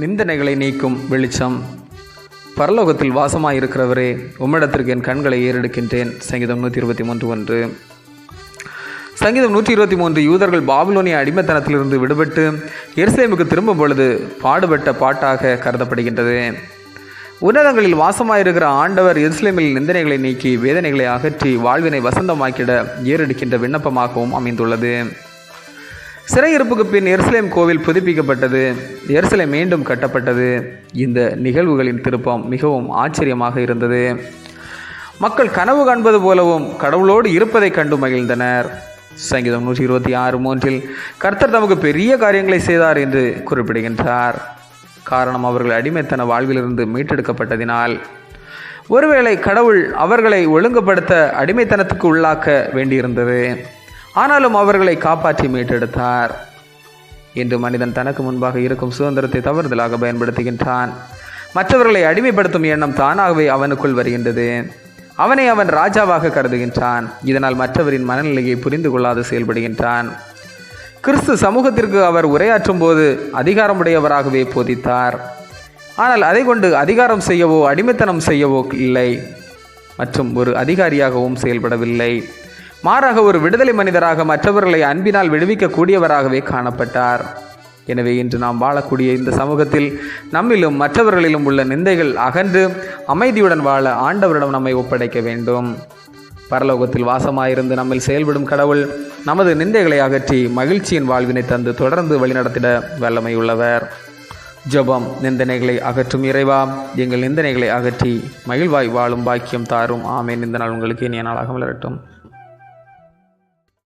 நிந்தனைகளை நீக்கும் வெளிச்சம். பரலோகத்தில் வாசமாயிருக்கிறவரே உம்மிடத்திற்கு என் கண்களை ஏறெடுக்கின்றேன். சங்கீதம் நூற்றி இருபத்தி மூன்று ஒன்று. சங்கீதம் நூற்றி இருபத்தி மூன்று யூதர்கள் பாபிலோனிய அடிமைத்தனத்திலிருந்து விடுபட்டு எருசலேமுக்கு திரும்பும் பொழுது பாடுபட்ட பாட்டாக கருதப்படுகின்றது. உன்னதங்களில் வாசமாயிருக்கிற ஆண்டவர் எருசலேமில் நிந்தனைகளை நீக்கி வேதனைகளை அகற்றி வாழ்வினை வசந்தமாக்கிட ஏறெடுக்கின்ற விண்ணப்பமாகவும் அமைந்துள்ளது. சிறையிருப்புக்கு பின் எருசலேம் கோவில் புதுப்பிக்கப்பட்டது. எருசலேம் மீண்டும் கட்டப்பட்டது. இந்த நிகழ்வுகளின் திருப்பம் மிகவும் ஆச்சரியமாக இருந்தது. மக்கள் கனவு காண்பது போலவும் கடவுளோடு இருப்பதை கண்டு மகிழ்ந்தனர். சங்கீதம் நூற்றி இருபத்தி ஆறு மூன்றில் கர்த்தர் தமக்கு பெரிய காரியங்களை செய்தார் என்று குறிப்பிடுகின்றார். காரணம் அவர்கள் அடிமைத்தன வாழ்விலிருந்து மீட்டெடுக்கப்பட்டதினால். ஒருவேளை கடவுள் அவர்களை ஒழுங்குபடுத்த அடிமைத்தனத்துக்கு உள்ளாக்க வேண்டியிருந்தது. ஆனாலும் அவர்களை காப்பாற்றி மீட்டெடுத்தார். இன்று மனிதன் தனக்கு முன்பாக இருக்கும் சுதந்திரத்தை தவறுதலாக பயன்படுத்துகின்றான். மற்றவர்களை அடிமைப்படுத்தும் எண்ணம் தானாகவே அவனுக்குள் வருகின்றது. அவனை அவன் ராஜாவாக கருதுகின்றான். இதனால் மற்றவரின் மனநிலையை புரிந்து கொள்ளாது செயல்படுகின்றான். கிறிஸ்து சமூகத்திற்கு அவர் உரையாற்றும் போது அதிகாரமுடையவராகவே போதித்தார். ஆனால் அதை கொண்டு அதிகாரம் செய்யவோ அடிமைத்தனம் செய்யவோ இல்லை. மற்றும் ஒரு அதிகாரியாகவும் செயல்படவில்லை. மாறாக ஒரு விடுதலை மனிதராக மற்றவர்களை அன்பினால் விடுவிக்கக்கூடியவராகவே காணப்பட்டார். எனவே இன்று நாம் வாழக்கூடிய இந்த சமூகத்தில் நம்மிலும் மற்றவர்களிலும் உள்ள நிந்தைகள் அகன்று அமைதியுடன் வாழ ஆண்டவரிடம் நம்மை ஒப்படைக்க வேண்டும். பரலோகத்தில் வாசமாயிருந்து நம்மில் செயல்படும் கடவுள் நமது நிந்தைகளை அகற்றி மகிழ்ச்சியின் வாழ்வினை தந்து தொடர்ந்து வழிநடத்திட வல்லமை உள்ளவர் ஜபம் நிந்தனைகளை அகற்றும் இறைவா எங்கள் நிந்தனைகளை அகற்றி மகிழ்வாய் வாழும் பாக்கியம் தாரும். ஆமேன். இந்த நாள் உங்களுக்கு இனிய நாளாக வளரட்டும்.